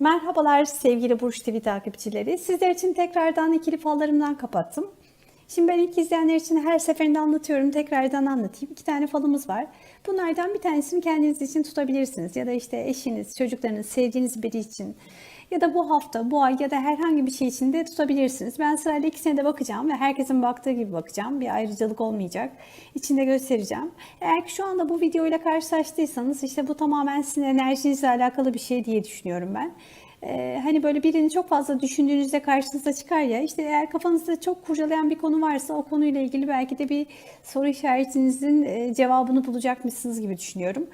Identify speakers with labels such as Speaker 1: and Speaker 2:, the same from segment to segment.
Speaker 1: Merhabalar sevgili Burç TV takipçileri. Sizler için tekrardan ikili fallarımdan kapattım. Şimdi ben ilk izleyenler için her seferinde anlatıyorum. Tekrardan anlatayım. İki tane falımız var. Bunlardan bir tanesini kendiniz için tutabilirsiniz. Ya da işte eşiniz, çocuklarınız, sevdiğiniz biri için. Ya da bu hafta, bu ay ya da herhangi bir şey için de tutabilirsiniz. Ben sırayla ikisine de bakacağım ve herkesin baktığı gibi bakacağım. Bir ayrıcalık olmayacak. İçinde göstereceğim. Eğer ki şu anda bu videoyla karşılaştıysanız işte bu tamamen sizin enerjinizle alakalı bir şey diye düşünüyorum ben. Ee, hani böyle birini çok fazla düşündüğünüzde karşınıza çıkar ya işte eğer kafanızda çok kurcalayan bir konu varsa o konuyla ilgili belki de bir soru işaretinizin e, cevabını bulacakmışsınız gibi düşünüyorum.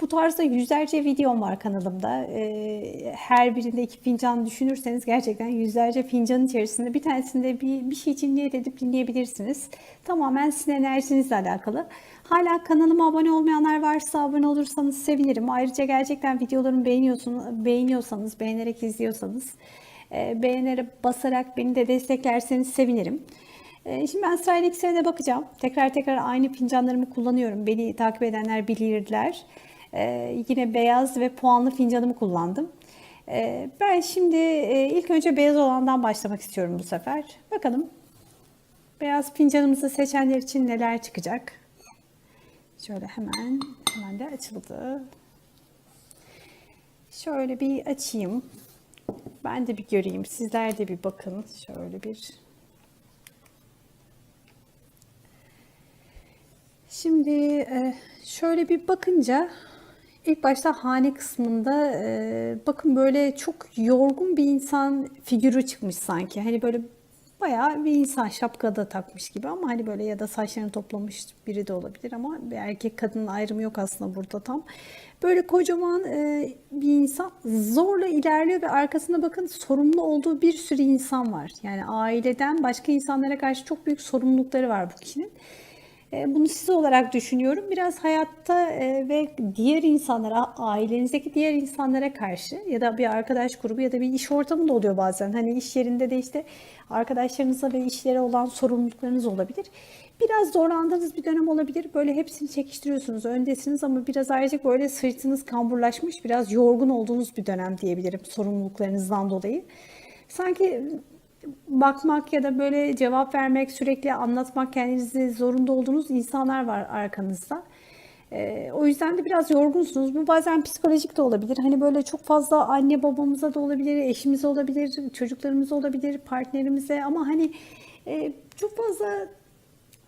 Speaker 1: Bu tarzda yüzlerce videom var kanalımda. Ee, her birinde iki fincan düşünürseniz gerçekten yüzlerce fincanın içerisinde bir tanesinde bir, bir şey için niyet edip dinleyebilirsiniz. Tamamen sizin enerjinizle alakalı. Hala kanalıma abone olmayanlar varsa abone olursanız sevinirim. Ayrıca gerçekten videolarımı beğeniyorsunuz, beğeniyorsanız, beğenerek izliyorsanız, e, beğenerek basarak beni de desteklerseniz sevinirim. E, Şimdi ben sırayla ikisine de bakacağım. Tekrar tekrar aynı fincanlarımı kullanıyorum. Beni takip edenler bilirler. E, yine beyaz ve puanlı fincanımı kullandım. E, ben şimdi e, ilk önce beyaz olandan başlamak istiyorum bu sefer. Bakalım beyaz fincanımızı seçenler için neler çıkacak? Şöyle hemen hemen de açıldı. Şöyle bir açayım. Ben de bir göreyim. Sizler de bir bakın. Şöyle bir. Şimdi e, şöyle bir bakınca ilk başta hane kısmında e, bakın böyle çok yorgun bir insan figürü çıkmış sanki. Hani böyle bayağı bir insan şapkada takmış gibi ama hani böyle ya da saçlarını toplamış biri de olabilir ama bir erkek kadının ayrımı yok aslında burada tam. Böyle kocaman e, bir insan zorla ilerliyor ve arkasında bakın sorumlu olduğu bir sürü insan var. Yani aileden başka insanlara karşı çok büyük sorumlulukları var bu kişinin. E, Bunu siz olarak düşünüyorum. Biraz hayatta e, ve diğer insanlara, ailenizdeki diğer insanlara karşı ya da bir arkadaş grubu ya da bir iş ortamı da oluyor bazen. Hani iş yerinde de işte arkadaşlarınızla ve işlere olan sorumluluklarınız olabilir. Biraz zorlandığınız bir dönem olabilir. Böyle hepsini çekiştiriyorsunuz, öndesiniz ama biraz ayrıca böyle sırtınız kamburlaşmış, biraz yorgun olduğunuz bir dönem diyebilirim sorumluluklarınızdan dolayı. Sanki bakmak ya da böyle cevap vermek, sürekli anlatmak kendinizi zorunda olduğunuz insanlar var arkanızda. Ee, o yüzden de biraz yorgunsunuz. Bu bazen psikolojik de olabilir. Hani böyle çok fazla anne babamıza da olabilir, eşimize olabilir, çocuklarımıza olabilir, partnerimize ama hani e, çok fazla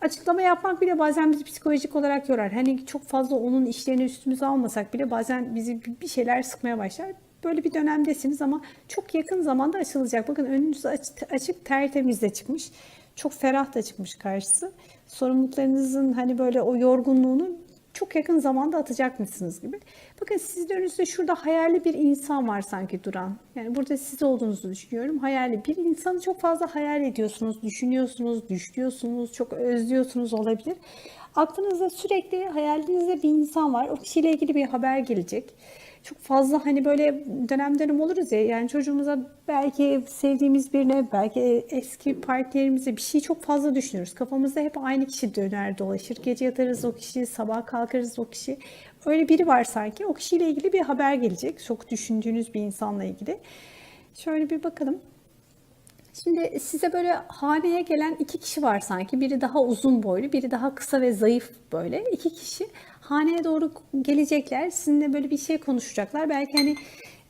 Speaker 1: açıklama yapmak bile bazen bizi psikolojik olarak yorar. Hani çok fazla onun işlerini üstümüze almasak bile bazen bizi bir şeyler sıkmaya başlar. Böyle bir dönemdesiniz ama çok yakın zamanda açılacak. Bakın önünüz açık, açık tertemiz de çıkmış. Çok ferah da çıkmış karşısı. Sorumluluklarınızın hani böyle o yorgunluğunu çok yakın zamanda atacakmışsınız gibi. Bakın sizin önünüzde şurada hayali bir insan var sanki duran. Yani burada siz olduğunuzu düşünüyorum. Hayali bir insanı çok fazla hayal ediyorsunuz, düşünüyorsunuz, düşlüyorsunuz, çok özlüyorsunuz olabilir. Aklınızda sürekli hayalinizde bir insan var. O kişiyle ilgili bir haber gelecek çok fazla hani böyle dönem dönem oluruz ya yani çocuğumuza belki sevdiğimiz birine belki eski partnerimize bir şey çok fazla düşünürüz. Kafamızda hep aynı kişi döner dolaşır. Gece yatarız o kişi, sabah kalkarız o kişi. Öyle biri var sanki. O kişiyle ilgili bir haber gelecek. Çok düşündüğünüz bir insanla ilgili. Şöyle bir bakalım. Şimdi size böyle haneye gelen iki kişi var sanki. Biri daha uzun boylu, biri daha kısa ve zayıf böyle. İki kişi haneye doğru gelecekler. Sizinle böyle bir şey konuşacaklar. Belki hani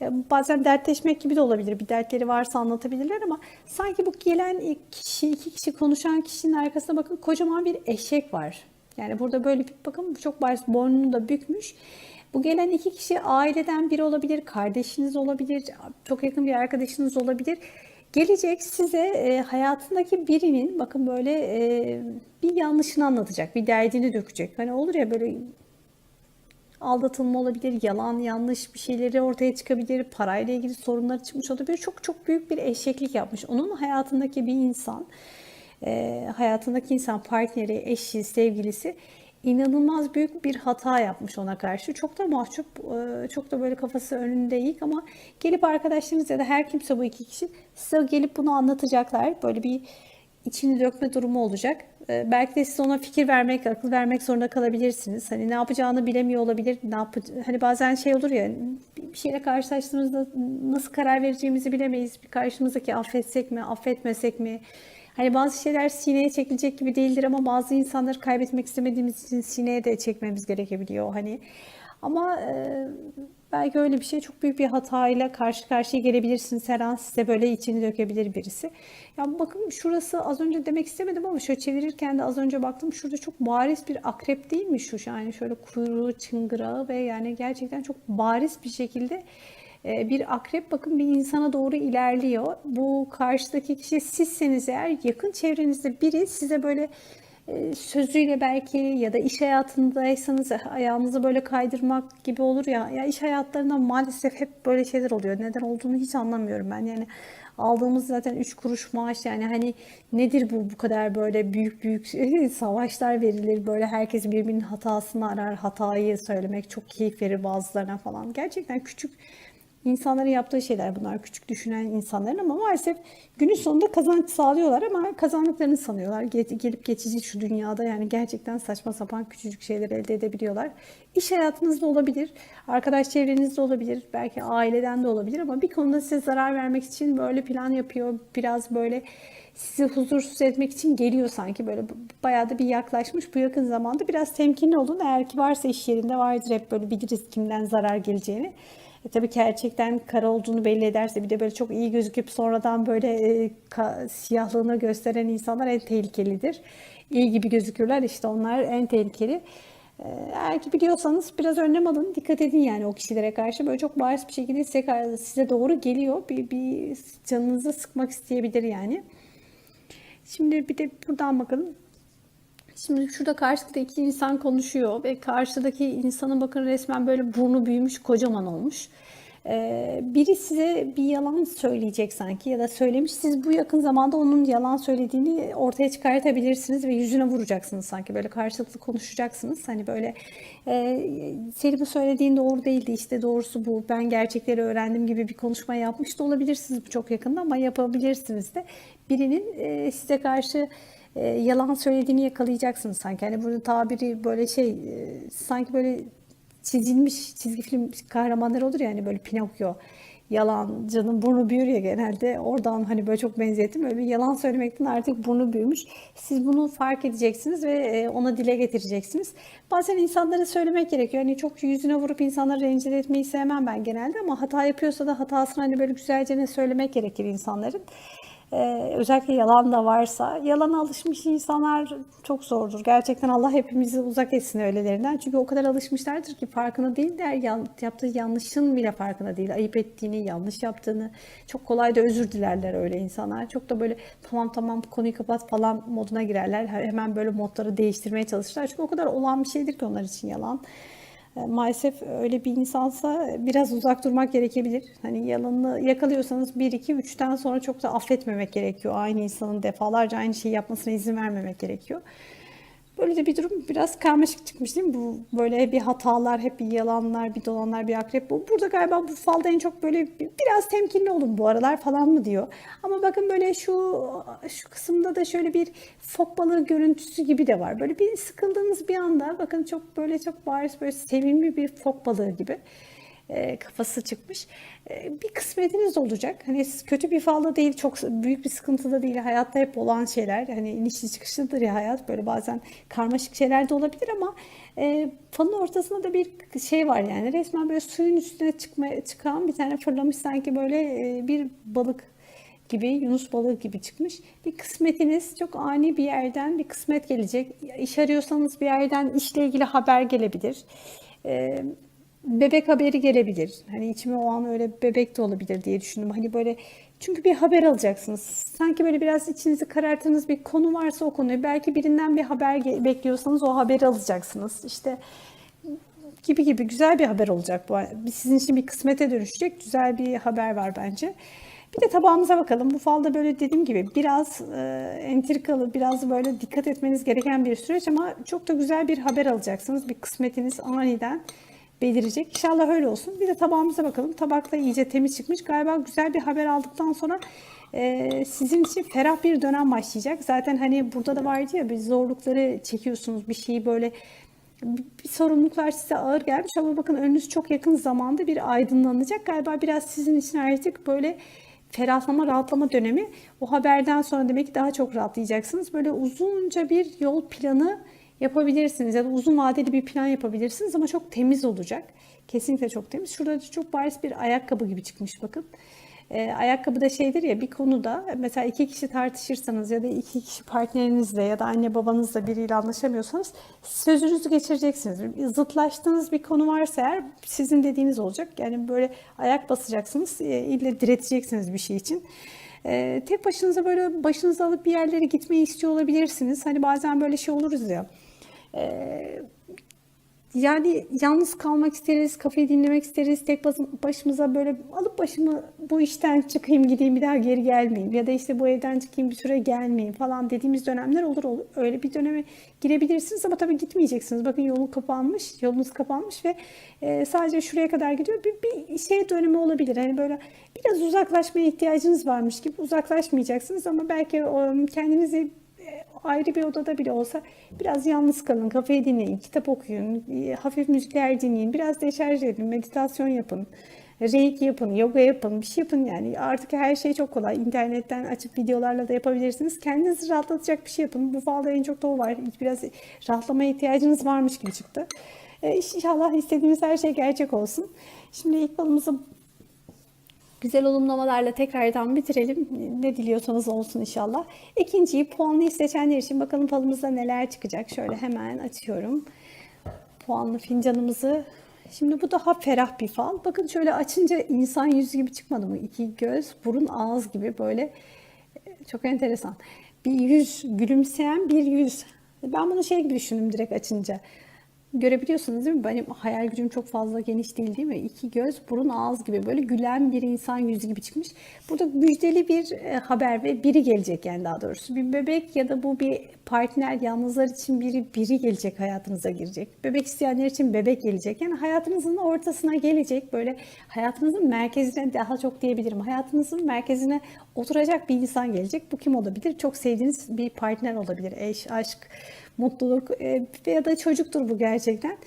Speaker 1: e, bazen dertleşmek gibi de olabilir. Bir dertleri varsa anlatabilirler ama sanki bu gelen kişi, iki kişi konuşan kişinin arkasında bakın kocaman bir eşek var. Yani burada böyle bir bakın çok boynunu da bükmüş. Bu gelen iki kişi aileden biri olabilir, kardeşiniz olabilir, çok yakın bir arkadaşınız olabilir. Gelecek size e, hayatındaki birinin bakın böyle e, bir yanlışını anlatacak, bir derdini dökecek. Hani olur ya böyle aldatılma olabilir, yalan yanlış bir şeyleri ortaya çıkabilir, parayla ilgili sorunlar çıkmış olabilir. Çok çok büyük bir eşeklik yapmış. Onun hayatındaki bir insan, e, hayatındaki insan partneri, eşi, sevgilisi inanılmaz büyük bir hata yapmış ona karşı. Çok da mahcup, e, çok da böyle kafası önünde eğik ama gelip arkadaşlarınız ya da her kimse bu iki kişi size gelip bunu anlatacaklar. Böyle bir içini dökme durumu olacak. Ee, belki de siz ona fikir vermek, akıl vermek zorunda kalabilirsiniz. Hani ne yapacağını bilemiyor olabilir. Ne yap hani bazen şey olur ya bir şeyle karşılaştığımızda nasıl karar vereceğimizi bilemeyiz. Bir karşımızdaki affetsek mi, affetmesek mi? Hani bazı şeyler sineye çekilecek gibi değildir ama bazı insanları kaybetmek istemediğimiz için sineye de çekmemiz gerekebiliyor. Hani ama e, belki öyle bir şey çok büyük bir hatayla karşı karşıya gelebilirsiniz. Her an size böyle içini dökebilir birisi. Ya bakın şurası az önce demek istemedim ama şöyle çevirirken de az önce baktım şurada çok bariz bir akrep değil mi şu? Yani şöyle kuyruğu, çıngırağı ve yani gerçekten çok bariz bir şekilde e, bir akrep bakın bir insana doğru ilerliyor. Bu karşıdaki kişi sizseniz eğer yakın çevrenizde biri size böyle sözüyle belki ya da iş hayatındaysanız ayağınızı böyle kaydırmak gibi olur ya. Ya iş hayatlarında maalesef hep böyle şeyler oluyor. Neden olduğunu hiç anlamıyorum ben. Yani aldığımız zaten 3 kuruş maaş yani hani nedir bu bu kadar böyle büyük büyük savaşlar verilir. Böyle herkes birbirinin hatasını arar. Hatayı söylemek çok keyif verir bazılarına falan. Gerçekten küçük İnsanların yaptığı şeyler bunlar. Küçük düşünen insanların ama maalesef günün sonunda kazanç sağlıyorlar ama kazandıklarını sanıyorlar. Gelip geçici şu dünyada yani gerçekten saçma sapan küçücük şeyler elde edebiliyorlar. İş hayatınızda olabilir, arkadaş çevrenizde olabilir, belki aileden de olabilir ama bir konuda size zarar vermek için böyle plan yapıyor. Biraz böyle sizi huzursuz etmek için geliyor sanki böyle bayağı da bir yaklaşmış bu yakın zamanda. Biraz temkinli olun. Eğer ki varsa iş yerinde vardır hep böyle biliriz kimden zarar geleceğini. E, tabii ki gerçekten kara olduğunu belli ederse bir de böyle çok iyi gözüküp sonradan böyle e, ka, siyahlığını gösteren insanlar en tehlikelidir. İyi gibi gözükürler işte onlar en tehlikeli. E, eğer ki biliyorsanız biraz önlem alın. Dikkat edin yani o kişilere karşı. Böyle çok bariz bir şekilde size, size doğru geliyor. Bir, bir canınızı sıkmak isteyebilir yani. Şimdi bir de buradan bakalım. Şimdi şurada karşıda iki insan konuşuyor ve karşıdaki insanın bakın resmen böyle burnu büyümüş kocaman olmuş. Ee, biri size bir yalan söyleyecek sanki ya da söylemiş. Siz bu yakın zamanda onun yalan söylediğini ortaya çıkartabilirsiniz ve yüzüne vuracaksınız sanki. Böyle karşılıklı konuşacaksınız. Hani böyle e, senin bu söylediğin doğru değildi işte doğrusu bu. Ben gerçekleri öğrendim gibi bir konuşma yapmış da olabilirsiniz bu çok yakında ama yapabilirsiniz de. Birinin e, size karşı e, yalan söylediğini yakalayacaksınız sanki. Hani bunun tabiri böyle şey e, sanki böyle çizilmiş çizgi film kahramanları olur ya hani böyle Pinokyo yalancının burnu büyür ya genelde. Oradan hani böyle çok benzettim. Böyle bir yalan söylemekten artık burnu büyümüş. Siz bunu fark edeceksiniz ve e, ona dile getireceksiniz. Bazen insanlara söylemek gerekiyor. Hani çok yüzüne vurup insanları rencide etmeyi sevmem ben genelde ama hata yapıyorsa da hatasını hani böyle güzelce ne söylemek gerekir insanların ee, özellikle yalan da varsa yalana alışmış insanlar çok zordur. Gerçekten Allah hepimizi uzak etsin öylelerinden. Çünkü o kadar alışmışlardır ki farkında değil der yaptığı yanlışın bile farkında değil. Ayıp ettiğini, yanlış yaptığını çok kolay da özür dilerler öyle insanlar. Çok da böyle tamam tamam konuyu kapat falan moduna girerler. Hemen böyle modları değiştirmeye çalışırlar. Çünkü o kadar olan bir şeydir ki onlar için yalan. E, maalesef öyle bir insansa biraz uzak durmak gerekebilir. Hani yalanını yakalıyorsanız 1 2 3'ten sonra çok da affetmemek gerekiyor. Aynı insanın defalarca aynı şeyi yapmasına izin vermemek gerekiyor. Böyle de bir durum biraz karmaşık çıkmış değil mi? Bu böyle bir hatalar, hep bir yalanlar, bir dolanlar, bir akrep. Bu burada galiba bu falda en çok böyle biraz temkinli olun bu aralar falan mı diyor. Ama bakın böyle şu şu kısımda da şöyle bir fok balığı görüntüsü gibi de var. Böyle bir sıkıldığınız bir anda bakın çok böyle çok bariz böyle sevimli bir fok balığı gibi e, kafası çıkmış. E, bir kısmetiniz olacak. Hani kötü bir falda değil, çok büyük bir sıkıntıda değil. Hayatta hep olan şeyler. Hani inişli çıkışlıdır ya hayat. Böyle bazen karmaşık şeyler de olabilir ama e, falın ortasında da bir şey var yani. Resmen böyle suyun üstüne çıkmaya, çıkan bir tane fırlamış sanki böyle e, bir balık gibi Yunus balığı gibi çıkmış. Bir kısmetiniz çok ani bir yerden bir kısmet gelecek. İş arıyorsanız bir yerden işle ilgili haber gelebilir. Ee, bebek haberi gelebilir. Hani içime o an öyle bebek de olabilir diye düşündüm. Hani böyle çünkü bir haber alacaksınız. Sanki böyle biraz içinizi kararttığınız bir konu varsa o konuyu belki birinden bir haber bekliyorsanız o haberi alacaksınız. İşte gibi gibi güzel bir haber olacak bu. Sizin için bir kısmete dönüşecek güzel bir haber var bence. Bir de tabağımıza bakalım. Bu falda böyle dediğim gibi biraz e, entrikalı, biraz böyle dikkat etmeniz gereken bir süreç ama çok da güzel bir haber alacaksınız. Bir kısmetiniz aniden belirecek. İnşallah öyle olsun. Bir de tabağımıza bakalım. Tabak da iyice temiz çıkmış. Galiba güzel bir haber aldıktan sonra e, sizin için ferah bir dönem başlayacak. Zaten hani burada da vardı ya bir zorlukları çekiyorsunuz. Bir şeyi böyle bir sorumluluklar size ağır gelmiş ama bakın önünüz çok yakın zamanda bir aydınlanacak. Galiba biraz sizin için artık böyle ferahlama, rahatlama dönemi. O haberden sonra demek ki daha çok rahatlayacaksınız. Böyle uzunca bir yol planı yapabilirsiniz ya da uzun vadeli bir plan yapabilirsiniz ama çok temiz olacak. Kesinlikle çok temiz. Şurada da çok bariz bir ayakkabı gibi çıkmış bakın. E, ayakkabı da şeydir ya bir konuda mesela iki kişi tartışırsanız ya da iki kişi partnerinizle ya da anne babanızla biriyle anlaşamıyorsanız sözünüzü geçireceksiniz. Zıtlaştığınız bir konu varsa eğer sizin dediğiniz olacak. Yani böyle ayak basacaksınız, e, ille direteceksiniz bir şey için. E, tek başınıza böyle başınızı alıp bir yerlere gitmeyi istiyor olabilirsiniz. Hani bazen böyle şey oluruz ya. E, yani yalnız kalmak isteriz, kafayı dinlemek isteriz. Tek başımıza böyle alıp başımı bu işten çıkayım gideyim bir daha geri gelmeyeyim. Ya da işte bu evden çıkayım bir süre gelmeyeyim falan dediğimiz dönemler olur. olur. Öyle bir döneme girebilirsiniz ama tabii gitmeyeceksiniz. Bakın yolun kapanmış, yolunuz kapanmış ve e, sadece şuraya kadar gidiyor. Bir, bir şey dönemi olabilir. Hani böyle biraz uzaklaşmaya ihtiyacınız varmış gibi uzaklaşmayacaksınız ama belki o, kendinizi ayrı bir odada bile olsa biraz yalnız kalın, kafayı dinleyin, kitap okuyun, e, hafif müzikler dinleyin, biraz deşarj edin, meditasyon yapın, reiki yapın, yoga yapın, bir şey yapın yani. Artık her şey çok kolay. İnternetten açıp videolarla da yapabilirsiniz. Kendinizi rahatlatacak bir şey yapın. Bu falda en çok da o var. Biraz rahatlamaya ihtiyacınız varmış gibi çıktı. E, İnşallah istediğiniz her şey gerçek olsun. Şimdi ilk balımızı Güzel olumlamalarla tekrardan bitirelim. Ne diliyorsanız olsun inşallah. İkinciyi puanlı seçenler için bakalım falımızda neler çıkacak. Şöyle hemen açıyorum. Puanlı fincanımızı. Şimdi bu daha ferah bir fal. Bakın şöyle açınca insan yüzü gibi çıkmadı mı? İki göz, burun, ağız gibi böyle çok enteresan. Bir yüz, gülümseyen bir yüz. Ben bunu şey gibi düşündüm direkt açınca. Görebiliyorsunuz değil mi? Benim hayal gücüm çok fazla geniş değil değil mi? İki göz, burun, ağız gibi böyle gülen bir insan yüzü gibi çıkmış. Burada müjdeli bir e, haber ve biri gelecek yani daha doğrusu. Bir bebek ya da bu bir partner, yalnızlar için biri biri gelecek hayatınıza girecek. Bebek isteyenler için bebek gelecek. Yani hayatınızın ortasına gelecek böyle hayatınızın merkezine daha çok diyebilirim. Hayatınızın merkezine oturacak bir insan gelecek. Bu kim olabilir? Çok sevdiğiniz bir partner olabilir. Eş, aşk, mutluluk e, ya da çocuktur bu gerçekten.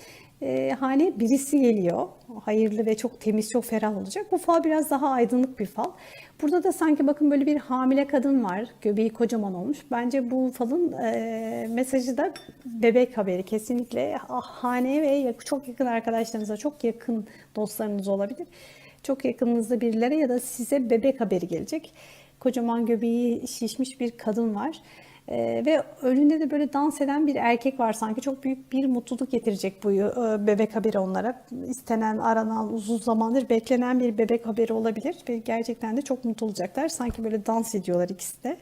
Speaker 1: E, hani birisi geliyor. Hayırlı ve çok temiz, çok ferah olacak. Bu fal biraz daha aydınlık bir fal. Burada da sanki bakın böyle bir hamile kadın var. Göbeği kocaman olmuş. Bence bu falın e, mesajı da bebek haberi. Kesinlikle haneye ve çok yakın arkadaşlarınıza, çok yakın dostlarınız olabilir. Çok yakınınızda birilere ya da size bebek haberi gelecek. Kocaman göbeği şişmiş bir kadın var. Ee, ve önünde de böyle dans eden bir erkek var sanki çok büyük bir mutluluk getirecek bu e, bebek haberi onlara. İstenen, aranan, uzun zamandır beklenen bir bebek haberi olabilir ve gerçekten de çok mutlu olacaklar. Sanki böyle dans ediyorlar ikisi de.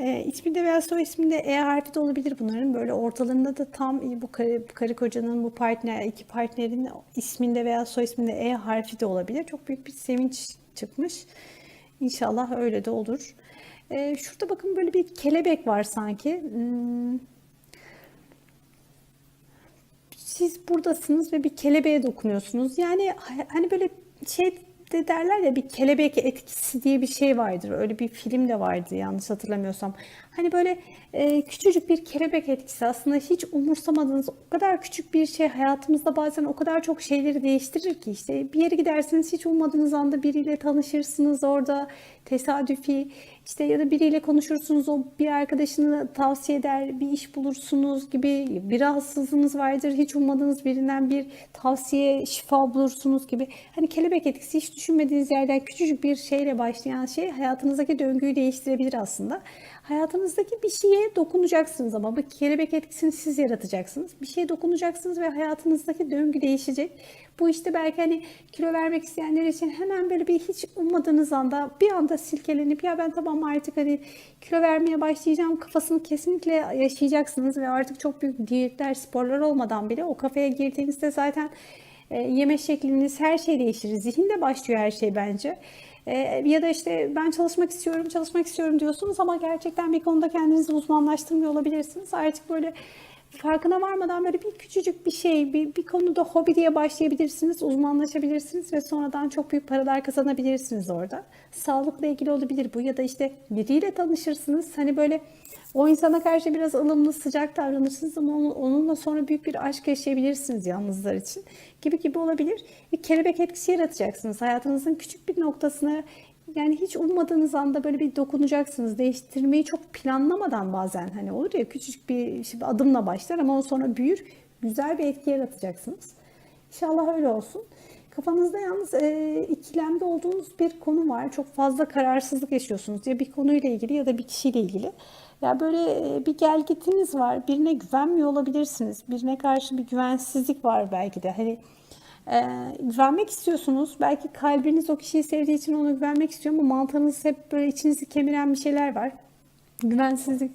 Speaker 1: E, isminde veya soy isminde E harfi de olabilir bunların. Böyle ortalarında da tam bu karı, karı kocanın, bu partner, iki partnerin isminde veya soy isminde E harfi de olabilir. Çok büyük bir sevinç çıkmış. İnşallah öyle de olur. Ee, şurada bakın böyle bir kelebek var sanki. Hmm. Siz buradasınız ve bir kelebeğe dokunuyorsunuz. Yani hani böyle şey de derler ya bir kelebek etkisi diye bir şey vardır. Öyle bir film de vardı yanlış hatırlamıyorsam. Hani böyle e, küçücük bir kelebek etkisi aslında hiç umursamadığınız o kadar küçük bir şey hayatımızda bazen o kadar çok şeyleri değiştirir ki işte bir yere gidersiniz hiç ummadığınız anda biriyle tanışırsınız orada tesadüfi işte ya da biriyle konuşursunuz o bir arkadaşını tavsiye eder bir iş bulursunuz gibi bir rahatsızlığınız vardır hiç ummadığınız birinden bir tavsiye şifa bulursunuz gibi hani kelebek etkisi hiç düşünmediğiniz yerden küçücük bir şeyle başlayan şey hayatınızdaki döngüyü değiştirebilir aslında. Hayatınızdaki bir şeye dokunacaksınız ama bu kelebek etkisini siz yaratacaksınız. Bir şeye dokunacaksınız ve hayatınızdaki döngü değişecek. Bu işte belki hani kilo vermek isteyenler için hemen böyle bir hiç ummadığınız anda bir anda silkelenip ya ben tamam artık hani kilo vermeye başlayacağım kafasını kesinlikle yaşayacaksınız ve artık çok büyük diyetler, sporlar olmadan bile o kafaya girdiğinizde zaten e, yeme şekliniz her şey değişir. Zihinde başlıyor her şey bence. E, ya da işte ben çalışmak istiyorum, çalışmak istiyorum diyorsunuz ama gerçekten bir konuda kendinizi uzmanlaştırmıyor olabilirsiniz. Artık böyle farkına varmadan böyle bir küçücük bir şey, bir, bir konuda hobi diye başlayabilirsiniz, uzmanlaşabilirsiniz ve sonradan çok büyük paralar kazanabilirsiniz orada. Sağlıkla ilgili olabilir bu ya da işte biriyle tanışırsınız. Hani böyle o insana karşı biraz ılımlı, sıcak davranırsınız ama onu- onunla sonra büyük bir aşk yaşayabilirsiniz yalnızlar için. Gibi gibi olabilir. Bir kelebek etkisi yaratacaksınız. Hayatınızın küçük bir noktasına yani hiç ummadığınız anda böyle bir dokunacaksınız. Değiştirmeyi çok planlamadan bazen hani olur ya küçücük bir işte adımla başlar ama o sonra büyür. Güzel bir etki yaratacaksınız. İnşallah öyle olsun. Kafanızda yalnız e, ikilemde olduğunuz bir konu var. Çok fazla kararsızlık yaşıyorsunuz ya bir konuyla ilgili ya da bir kişiyle ilgili. Ya böyle e, bir gelgitiniz var. Birine güvenmiyor olabilirsiniz. Birine karşı bir güvensizlik var belki de. Hani e, güvenmek istiyorsunuz. Belki kalbiniz o kişiyi sevdiği için ona güvenmek istiyor ama mantığınız hep böyle içinizi kemiren bir şeyler var. Güvensizlik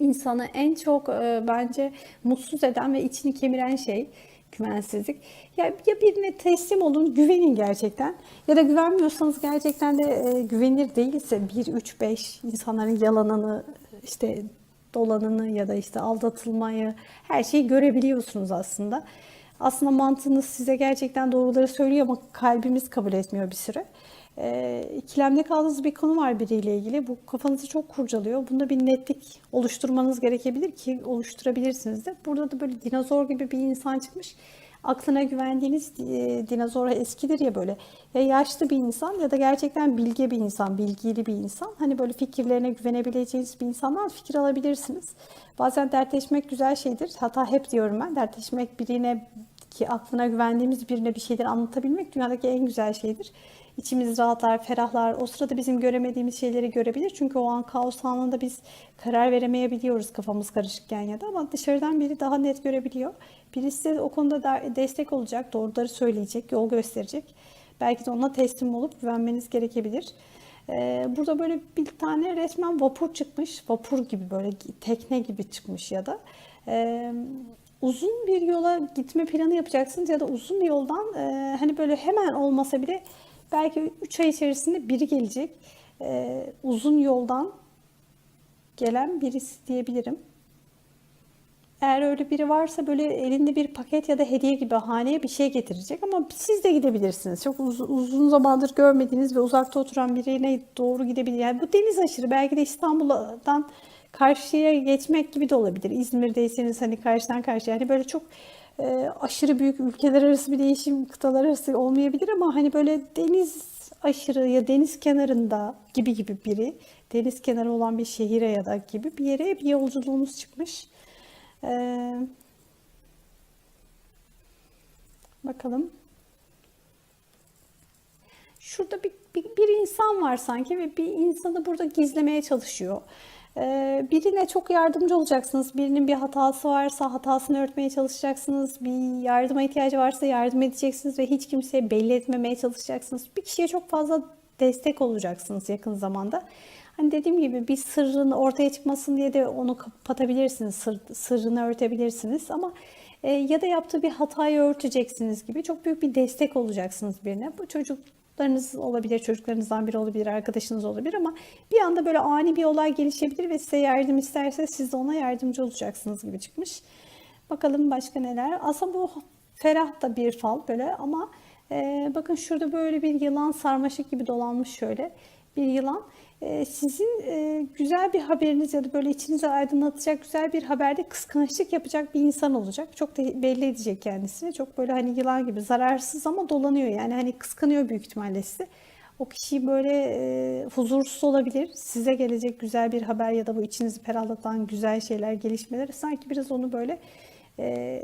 Speaker 1: insanı en çok e, bence mutsuz eden ve içini kemiren şey güvensizlik. Ya, ya birine teslim olun, güvenin gerçekten. Ya da güvenmiyorsanız gerçekten de e, güvenilir değilse 1, 3, 5 insanların yalanını, işte dolanını ya da işte aldatılmayı her şeyi görebiliyorsunuz aslında. Aslında mantığınız size gerçekten doğruları söylüyor ama kalbimiz kabul etmiyor bir süre. E, ikilemde kaldığınız bir konu var biriyle ilgili. Bu kafanızı çok kurcalıyor. Bunda bir netlik oluşturmanız gerekebilir ki oluşturabilirsiniz de. Burada da böyle dinozor gibi bir insan çıkmış. Aklına güvendiğiniz e, dinozor eskidir ya böyle. Ya yaşlı bir insan ya da gerçekten bilge bir insan, bilgili bir insan. Hani böyle fikirlerine güvenebileceğiniz bir insandan fikir alabilirsiniz. Bazen dertleşmek güzel şeydir. Hatta hep diyorum ben dertleşmek birine ki aklına güvendiğimiz birine bir şeyler anlatabilmek dünyadaki en güzel şeydir. İçimiz rahatlar, ferahlar. O sırada bizim göremediğimiz şeyleri görebilir. Çünkü o an kaos anında biz karar veremeyebiliyoruz kafamız karışıkken ya da ama dışarıdan biri daha net görebiliyor. Birisi o konuda da destek olacak, doğruları söyleyecek, yol gösterecek. Belki de ona teslim olup güvenmeniz gerekebilir. Ee, Burada böyle bir tane resmen vapur çıkmış. Vapur gibi böyle tekne gibi çıkmış ya da. Uzun bir yola gitme planı yapacaksınız ya da uzun bir yoldan e, hani böyle hemen olmasa bile belki 3 ay içerisinde biri gelecek. Ee, uzun yoldan gelen birisi diyebilirim. Eğer öyle biri varsa böyle elinde bir paket ya da hediye gibi haneye bir şey getirecek ama siz de gidebilirsiniz. Çok uz- uzun zamandır görmediğiniz ve uzakta oturan birine doğru gidebilir. Yani bu deniz aşırı belki de İstanbul'dan karşıya geçmek gibi de olabilir. İzmir'deyseniz hani karşıdan karşıya hani böyle çok e, aşırı büyük ülkeler arası bir değişim kıtalar arası olmayabilir ama hani böyle deniz aşırı ya deniz kenarında gibi gibi biri deniz kenarı olan bir şehire ya da gibi bir yere bir yolculuğunuz çıkmış. Ee, bakalım. Şurada bir, bir, bir insan var sanki ve bir insanı burada gizlemeye çalışıyor. Ee, birine çok yardımcı olacaksınız. Birinin bir hatası varsa hatasını örtmeye çalışacaksınız. Bir yardıma ihtiyacı varsa yardım edeceksiniz ve hiç kimseye belli etmemeye çalışacaksınız. Bir kişiye çok fazla destek olacaksınız yakın zamanda. Hani dediğim gibi bir sırrın ortaya çıkmasın diye de onu kapatabilirsiniz, sır, sırrını örtebilirsiniz ama e, ya da yaptığı bir hatayı örteceksiniz gibi çok büyük bir destek olacaksınız birine. Bu çocuklarınız olabilir, çocuklarınızdan biri olabilir, arkadaşınız olabilir ama bir anda böyle ani bir olay gelişebilir ve size yardım isterse siz de ona yardımcı olacaksınız gibi çıkmış. Bakalım başka neler. Aslında bu ferah da bir fal böyle ama e, bakın şurada böyle bir yılan sarmaşık gibi dolanmış şöyle bir yılan. E, sizin e, güzel bir haberiniz ya da böyle içinizi aydınlatacak güzel bir haberde kıskançlık yapacak bir insan olacak. Çok da belli edecek kendisini. Çok böyle hani yılan gibi zararsız ama dolanıyor. Yani hani kıskanıyor büyük ihtimalle sizi. O kişi böyle e, huzursuz olabilir. Size gelecek güzel bir haber ya da bu içinizi ferahlatan güzel şeyler, gelişmeler sanki biraz onu böyle e,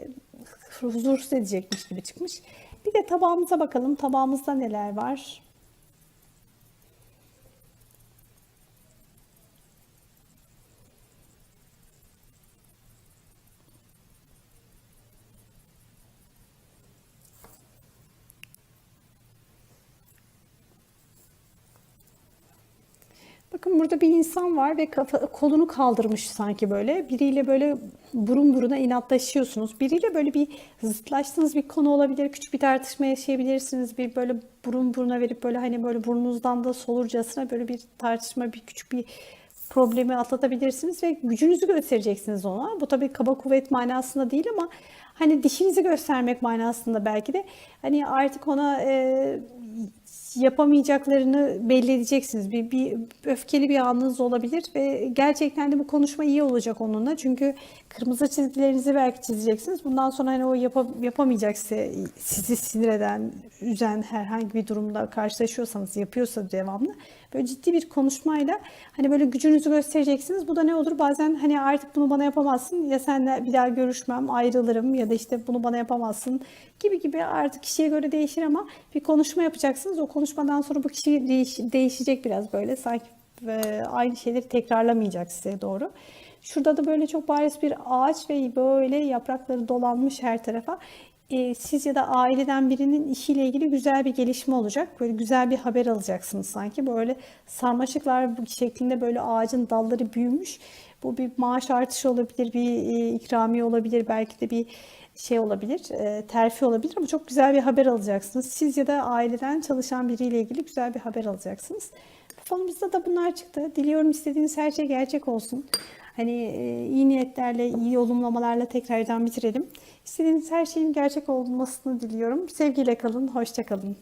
Speaker 1: huzursuz edecekmiş gibi çıkmış. Bir de tabağımıza bakalım. Tabağımızda neler var? Burada bir insan var ve kafa, kolunu kaldırmış sanki böyle. Biriyle böyle burun buruna inatlaşıyorsunuz. Biriyle böyle bir zıtlaştığınız bir konu olabilir. Küçük bir tartışma yaşayabilirsiniz. Bir böyle burun buruna verip böyle hani böyle burnunuzdan da solurcasına böyle bir tartışma, bir küçük bir problemi atlatabilirsiniz ve gücünüzü göstereceksiniz ona. Bu tabii kaba kuvvet manasında değil ama hani dişinizi göstermek manasında belki de hani artık ona e, yapamayacaklarını belli edeceksiniz. Bir, bir öfkeli bir anınız olabilir ve gerçekten de bu konuşma iyi olacak onunla. Çünkü kırmızı çizgilerinizi belki çizeceksiniz. Bundan sonra hani o yapa, yapamayacak sizi sinir eden, üzen herhangi bir durumda karşılaşıyorsanız, yapıyorsa devamlı böyle ciddi bir konuşmayla hani böyle gücünüzü göstereceksiniz. Bu da ne olur? Bazen hani artık bunu bana yapamazsın ya senle bir daha görüşmem, ayrılırım ya da işte bunu bana yapamazsın gibi gibi artık kişiye göre değişir ama bir konuşma yapacaksınız. O konuşmadan sonra bu kişi değiş, değişecek biraz böyle sanki e, aynı şeyleri tekrarlamayacak size doğru. Şurada da böyle çok bariz bir ağaç ve böyle yaprakları dolanmış her tarafa. E, siz ya da aileden birinin işiyle ilgili güzel bir gelişme olacak. Böyle güzel bir haber alacaksınız sanki. Böyle sarmaşıklar şeklinde böyle ağacın dalları büyümüş. Bu bir maaş artışı olabilir, bir e, ikramiye olabilir, belki de bir şey olabilir, e, terfi olabilir ama çok güzel bir haber alacaksınız. Siz ya da aileden çalışan biriyle ilgili güzel bir haber alacaksınız. Falımızda da bunlar çıktı. Diliyorum istediğiniz her şey gerçek olsun. Hani e, iyi niyetlerle, iyi olumlamalarla tekrardan bitirelim. İstediğiniz her şeyin gerçek olmasını diliyorum. Sevgiyle kalın, hoşça kalın.